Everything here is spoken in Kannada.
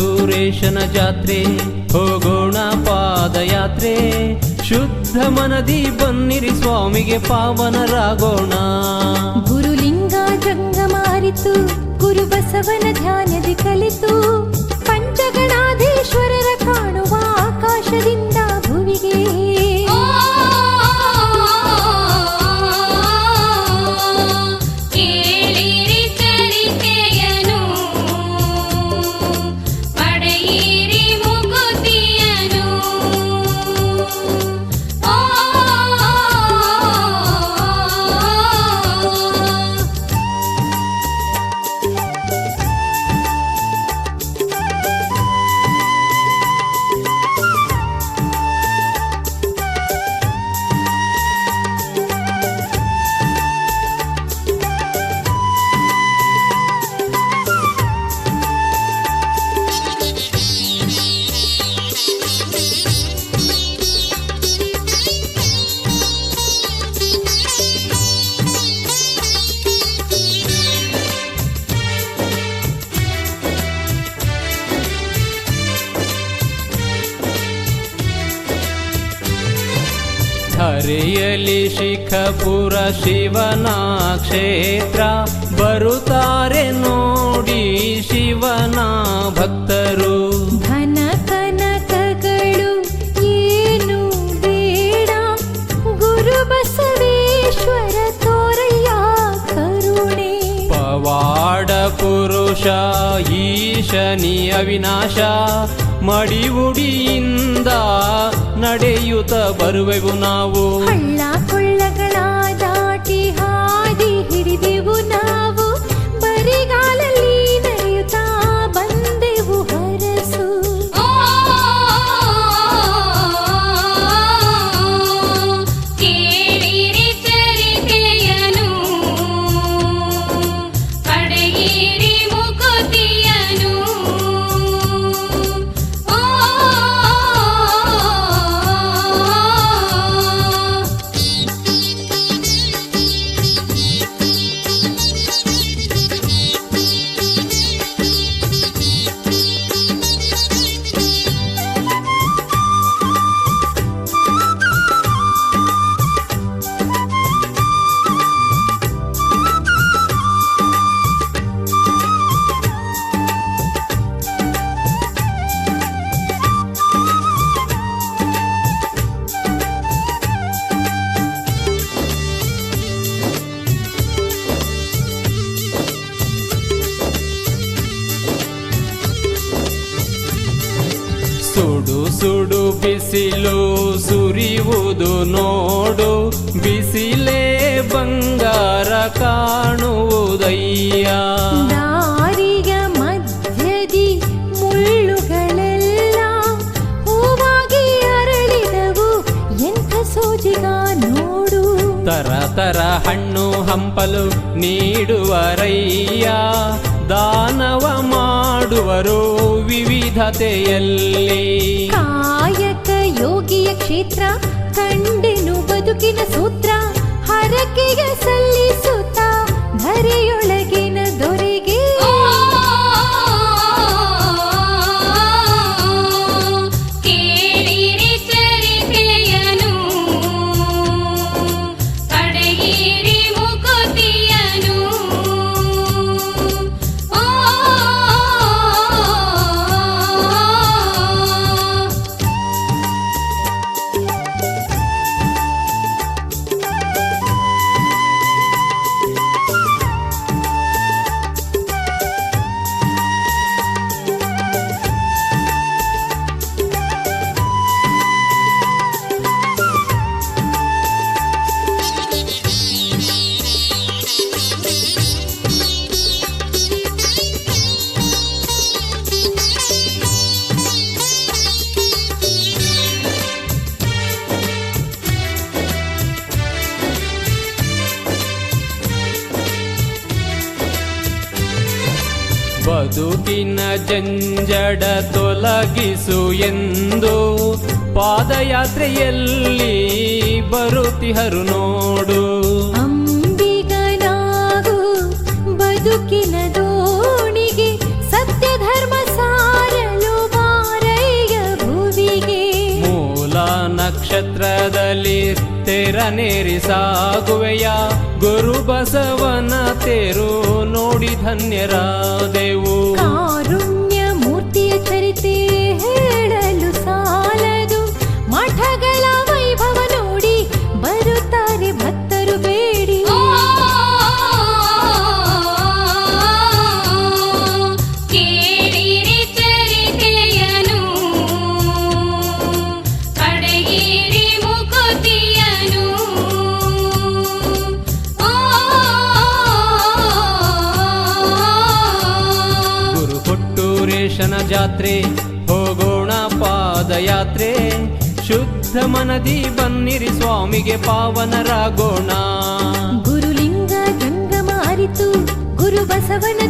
ಮಲ್ಲೇಶನ ಜಾತ್ರೆ, ಹೋಗೋಣ ಪಾದಯಾತ್ರೆ. ಶುದ್ಧ ಮನದಿ ಬನ್ನಿರಿ ಸ್ವಾಮಿಗೆ ಪಾವನರಾಗೋಣ. ಗುರುಲಿಂಗ ಜಂಗಮಾರಿತು ಗುರು ಬಸವನ ಧ್ಯಾನದಿ ಕಲಿತು. ಧರೆಯಲಿ ಶಿಖಪುರ ಶಿವನ ಕ್ಷೇತ್ರ ಬರುತ್ತಾರೆ ನೋಡಿ ಶಿವನ ಭಕ್ತರು. ಧನ ಕನಕಗಳು ಏನು ಬೇಡ ಗುರು ಬಸವೇಶ್ವರ ತೋರಯ್ಯ ಕರುಣೆ. ಪವಾಡ ಪುರುಷ ಈಶನಿ ಅವಿನಾಶ ಮಡಿವುಡಿಯಿಂದ ನಡೆಯುತ್ತ ಬರುವೆವು ನಾವು. ಸುಡು ಬಿಸಿಲು ಸುರಿಯುವುದು ನೋಡು. ಬಿಸಿಲೇ ಬಂಗಾರ ಕಾಣುವುದಯ್ಯ. ದಾರಿಯ ಮಧ್ಯದಿ ಮುಳ್ಳುಗಳೆಲ್ಲ ಹೂವಾಗಿ ಅರಳಿದವು. ಎಂಥ ಸೋಜಿಗ ನೋಡು ತರ ತರ ಹಣ್ಣು ಹಂಪಲು ನೀಡುವರಯ್ಯ. ದಾನವ ಮಾಡುವರು ವಿವಿಧತೆಯಲ್ಲಿ. ಕಾಯಕ ಯೋಗಿಯ ಕ್ಷೇತ್ರ ಕಂಡೆನು ಬದುಕಿನ ಸೂತ್ರ ಹರಕೆಯ ಸಲ್ಲಿಸುತ್ತ ಬದುಕಿನ ಜಂಜಡ ತೊಲಗಿಸು ಎಂದು ಪಾದಯಾತ್ರೆಯಲ್ಲಿ ಬರುತ್ತಿಹರು ನೋಡು. ಅಂಬಿಗನಾಗು ಬದುಕಿನ ದೋಣಿಗೆ ಸತ್ಯ ಧರ್ಮ ಸಾರಲು ಮಾರಯ್ಯ ಭೂವಿಗೆ. ಮೂಲ ನಕ್ಷತ್ರದಲ್ಲಿ ತೆರನೇರಿ ಸಾಗುವೆಯ ಗುರು ಬಸವನ ತೇರು ನೋಡಿ ಧನ್ಯರಾದೆವು. ಕೊಟ್ಟೂರೇಶನ ಜಾತ್ರೆ ಹೋಗೋಣ ಪಾದಯಾತ್ರೆ. ಶುದ್ಧ ಮನದಿ ಬನ್ನಿರಿ ಸ್ವಾಮಿಗೆ ಪಾವನರಾಗೋಣ ಗುರುಲಿಂಗ ಜಂಗಮ ಅರಿತು ಗುರು ಬಸವನ